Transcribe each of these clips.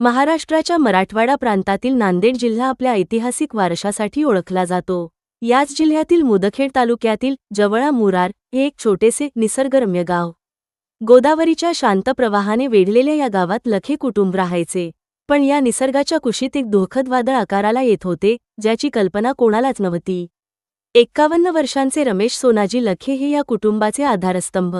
महाराष्ट्राच्या मराठवाडा प्रांतातील नांदेड जिल्हा आपल्या ऐतिहासिक वारशासाठी ओळखला जातो. याच जिल्ह्यातील मुदखेड तालुक्यातील जवळा मुरार हे एक छोटेसे निसर्गरम्य गाव. गोदावरीच्या शांत प्रवाहाने वेढलेल्या या गावात लखे कुटुंब राहायचे. पण या निसर्गाच्या कुशीत एक दुःखद वादळ आकाराला येत होते ज्याची कल्पना कोणालाच नव्हती. एक्कावन्न वर्षांचे रमेश सोनाजी लखे हे या कुटुंबाचे आधारस्तंभ.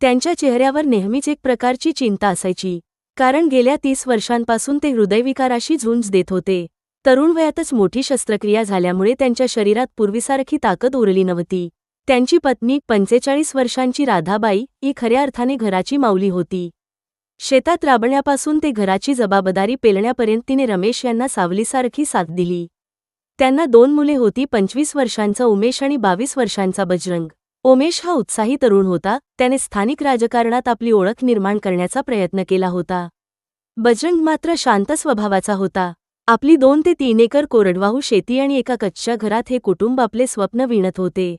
त्यांच्या चेहऱ्यावर नेहमीच एक प्रकारची चिंता असायची. कारण गेल्या तीस वर्षांपासून ते हृदयविकाराशी झुंज देत होते. तरुण वयातच मोठी शस्त्रक्रिया झाल्यामुळे त्यांच्या शरीरात पूर्वीसारखी ताकद उरली नव्हती. त्यांची पत्नी पंचेचाळीस वर्षांची राधाबाई ही खऱ्या अर्थाने घराची माऊली होती. शेतात राबण्यापासून ते घराची जबाबदारी पेलण्यापर्यंत तिने रमेश यांना सावलीसारखी साथ दिली. त्यांना दोन मुले होती पंचवीस वर्षांचा उमेश आणि बावीस वर्षांचा बजरंग. उमेश हा उत्साही तरुण होता. त्याने स्थानिक राजकारणात आपली ओळख निर्माण करण्याचा प्रयत्न केला होता. बजरंग मात्र शांत स्वभावाचा होता. आपली दोन ते तीन एकर कोरडवाहू शेती आणि एका कच्च्या घरात हे कुटुंब आपले स्वप्न विणत होते.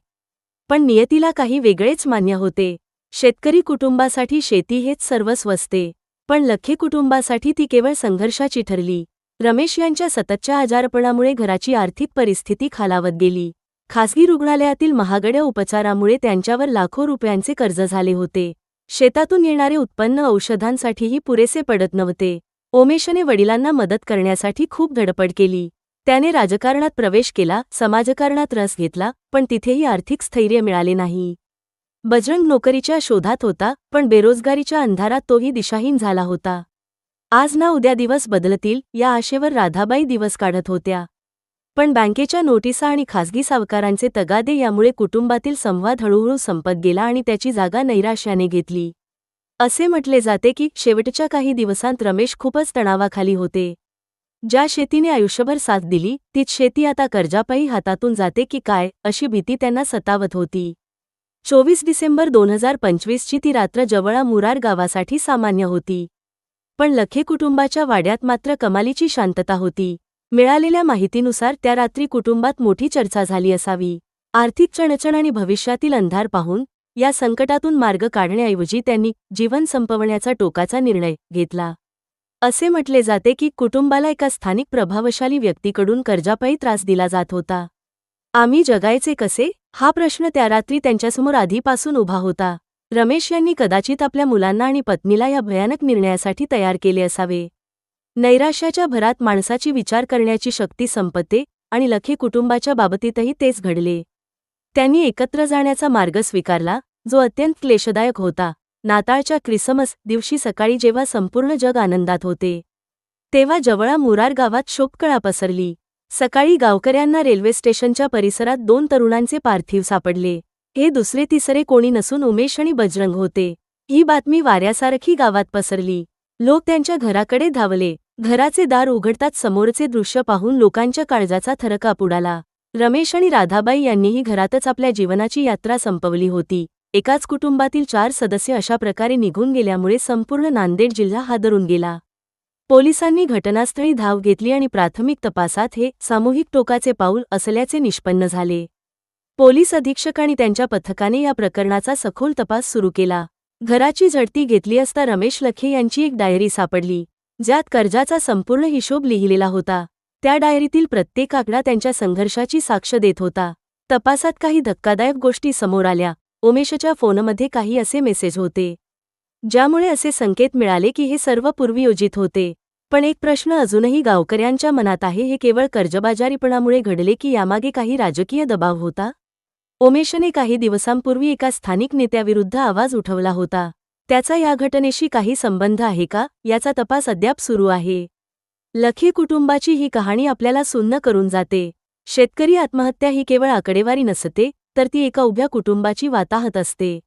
पण नियतीला काही वेगळेच मान्य होते. शेतकरी कुटुंबासाठी शेती हेच सर्वस्व असते. पण लखे कुटुंबासाठी ती केवळ संघर्षाची ठरली. रमेश यांच्या सततच्या आजारपणामुळे घराची आर्थिक परिस्थिती खालावत गेली. खासगी रुग्णालयातील महागड्या उपचारामुळे त्यांच्यावर लाखो रुपयांचे कर्ज झाले होते. शेतातून येणारे उत्पन्न औषधांसाठीही पुरेसे पडत नव्हते. ओमेशने वडिलांना मदत करण्यासाठी खूप धडपड केली. त्याने राजकारणात प्रवेश केला समाजकारणात रस घेतला पण तिथेही आर्थिक स्थैर्य मिळाले नाही. बजरंग नोकरीच्या शोधात होता पण बेरोजगारीच्या अंधारात तोही दिशाहीन झाला होता. आज ना उद्या दिवस बदलतील या आशेवर राधाबाई दिवस काढत होत्या. पण बँकेच्या नोटिसा आणि खासगी सावकारांचे तगादे यामुळे कुटुंबातील संवाद हळूहळू संपत गेला आणि त्याची जागा नैराश्याने घेतली. असे म्हटले जाते की शेवटच्या काही दिवसांत रमेश खूपच तणावाखाली होते. ज्या शेतीने आयुष्यभर साथ दिली तीच शेती आता कर्जापायी हातातून जाते की काय अशी भीती त्यांना सतावत होती. चोवीस डिसेंबर दोन हजार पंचवीसची ती रात्र जवळा मुरार गावासाठी सामान्य होती. पण लखे कुटुंबाच्या वाड्यात मात्र कमालीची शांतता होती. मिळालेल्या माहितीनुसार त्या रात्री कुटुंबात मोठी चर्चा झाली असावी. आर्थिक चणचण आणि भविष्यातील अंधार पाहून या संकटातून मार्ग काढण्याऐवजी त्यांनी जीवन संपवण्याचा टोकाचा निर्णय घेतला. असे म्हटले जाते की कुटुंबाला एका स्थानिक प्रभावशाली व्यक्तीकडून कर्जापायी त्रास दिला जात होता. आम्ही जगायचे कसे? हा प्रश्न त्या रात्री त्यांच्यासमोर आधीपासून उभा होता. रमेश यांनी कदाचित आपल्या मुलांना आणि पत्नीला या भयानक निर्णयासाठी तयार केले असावे. नैराश्याच्या भरात माणसाची विचार करण्याची शक्ती संपते आणि लखी कुटुंबाच्या बाबतीतही तेच घडले. त्यांनी एकत्र जाण्याचा मार्ग स्वीकारला जो अत्यंत क्लेशदायक होता. नाताळच्या क्रिसमस दिवशी सकाळी जेव्हा संपूर्ण जग आनंदात होते तेव्हा जवळा मुरार गावात शोककळा पसरली. सकाळी गावकऱ्यांना रेल्वे स्टेशनच्या परिसरात दोन तरुणांचे पार्थिव सापडले. हे दुसरे तिसरे कोणी नसून उमेश आणि बजरंग होते. ही बातमी वाऱ्यासारखी गावात पसरली. लोक त्यांच्या घराकडे धावले. घराचे दार उघडताच समोरचे दृश्य पाहून लोकांच्या काळजाचा थरकाप उडाला. रमेश आणि राधाबाई यांनीही घरातच आपल्या जीवनाची यात्रा संपवली होती. एकाच कुटुंबातील चार सदस्य अशा प्रकारे निघून गेल्यामुळे संपूर्ण नांदेड जिल्हा हादरून गेला. पोलिसांनी घटनास्थळी धाव घेतली आणि प्राथमिक तपासात हे सामूहिक टोकाचे पाऊल असल्याचे निष्पन्न झाले. पोलीस अधीक्षक आणि त्यांच्या पथकाने या प्रकरणाचा सखोल तपास सुरू केला. घराची झडती घेतली असता रमेश लखे यांची एक डायरी सापडली. ज्यात कर्जाचा संपूर्ण हिशोब लिहिलेला होता. त्या डायरीतील प्रत्येक आकडा त्यांच्या संघर्षाची साक्ष देत होता. तपासात काही धक्कादायक गोष्टी समोर आल्या. उमेशच्या फोनमध्ये काही असे मेसेज होते. ज्यामुळे असे संकेत मिळाले की हे सर्व पूर्वयोजित होते. पण एक प्रश्न अजूनही गावकऱ्यांच्या मनात आहे हे केवळ कर्जबाजारीपणामुळे घडले की यामागे काही राजकीय दबाव होता? उमेशने काही दिवसांपूर्वी एका स्थानिक नेत्याविरुद्ध आवाज उठवला होता. त्याचा या घटनेशी काही संबंध आहे का? याचा तपास अद्याप सुरू आहे. लखी कुटुंबाची ही कहाणी आपल्याला सुन्न करून जाते. शेतकरी आत्महत्या ही केवळ आकडेवारी नसते तर ती एका उभ्या कुटुंबाची वाताहत असते.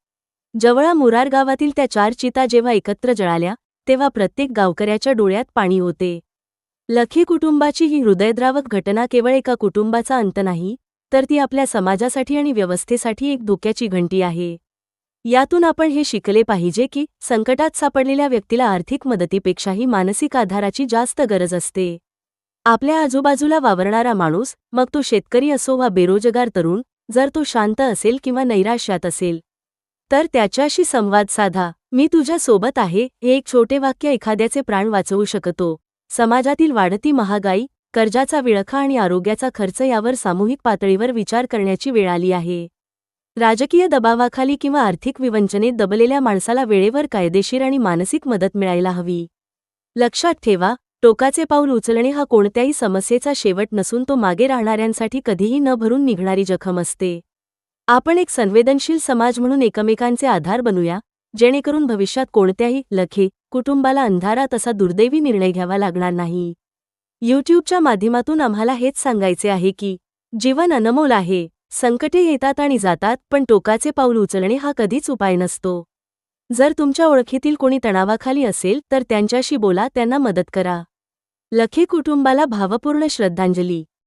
जवळा मुरार गावातील त्या चार चिता जेव्हा एकत्र जळाल्या तेव्हा प्रत्येक गावकऱ्याच्या डोळ्यात पाणी होते लखी कुटुंबाची ही हृदयद्रावक घटना केवळ एका कुटुंबाचा अंत नाही तर ती आपल्या समाजासाठी आणि व्यवस्थेसाठी एक धोक्याची घंटी आहे. यातून आपण हे शिकले पाहिजे की संकटात सापडलेल्या व्यक्तीला आर्थिक मदतीपेक्षाही मानसिक आधाराची जास्त गरज असते. आपल्या आजूबाजूला वावरणारा माणूस मग तो शेतकरी असो वा बेरोजगार तरुण जर तो शांत असेल किंवा नैराश्यात असेल. तर त्याच्याशी संवाद साधा. मी तुझ्या सोबत आहे हे एक छोटे वाक्य एखाद्याचे प्राण वाचवू शकतो. समाजातील वाढती महागाई कर्जाचा विळखा आणि आरोग्याचा खर्च यावर सामूहिक पातळीवर विचार करण्याची वेळ आली आहे. राजकीय दबावाखाली किंवा आर्थिक विवंचनेत दबलेल्या माणसाला वेळेवर कायदेशीर आणि मानसिक मदत मिळायला हवी. लक्षात ठेवा टोकाचे पाऊल उचलणे हा कोणत्याही समस्येचा शेवट नसून तो मागे राहणाऱ्यांसाठी कधीही न भरून निघणारी जखम असते. आपण एक संवेदनशील समाज म्हणून एकमेकांचे आधार बनूया जेणेकरून भविष्यात कोणत्याही लखे कुटुंबाला अंधारात असा दुर्दैवी निर्णय घ्यावा लागणार नाही. यूट्यूबच्या माध्यमातून आम्हाला हेच सांगायचे आहे की जीवन अनमोल आहे. संकटे येतात आणि जातात पण टोकाचे पाऊल उचलणे हा कधीच उपाय नसतो. जर तुमच्या ओळखीतील कोणी तणावाखाली असेल तर त्यांच्याशी बोला त्यांना मदत करा. लखे कुटुंबाला भावपूर्ण श्रद्धांजली.